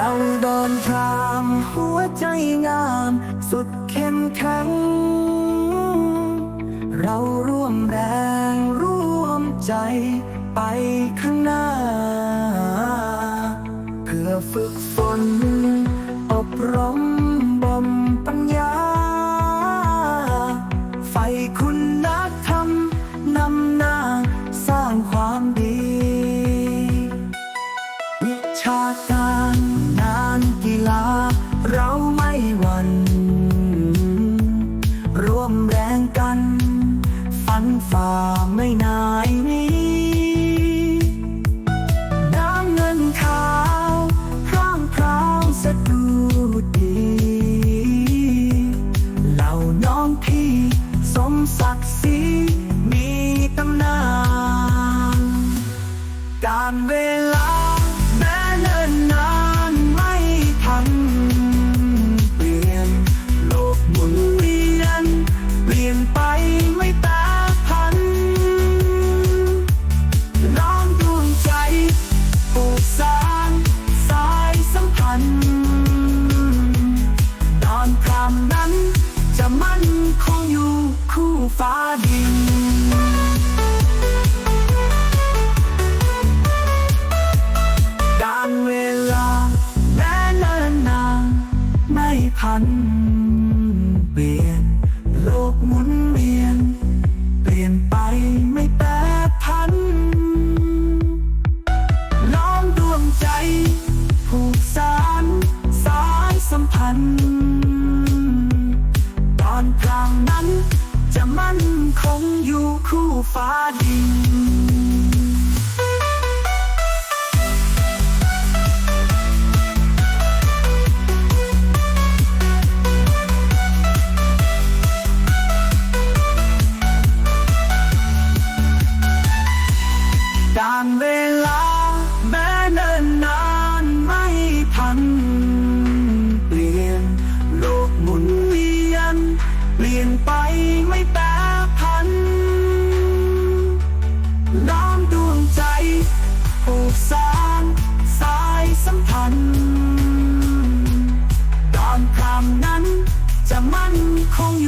เราเดินทางหัวใจงาม สุดเข้มแข็ง เราร่วมแรงร่วมใจไปข้างหน้า เพื่อฝึกฝน อบรมบ่มปัญญา ไฟคุณธรรมนำหน้าสร้างความดี วิชา ฝันฝ่าไม่นายนี้ น้ำเงินขาวพร่างพราวสะดุดีเหล่าน้องพี่สมศักดิ์ศรีมีตำนาน การเวลา ฟ้าดิน ด้านเวลาแม้เนิ่นนานไม่พัน มั่นคงอยู่คู่ฟ้าดินการเวลาแม้เนิ่นนานไม่ทัน เปลี่ยน โลกหมุนเวียน เปลี่ยนไป ไม่แปรพัน น้อมดวงใจผูกสานสายสัมพันธ์ ตอนคำนั้นจะมั่นคงอยู่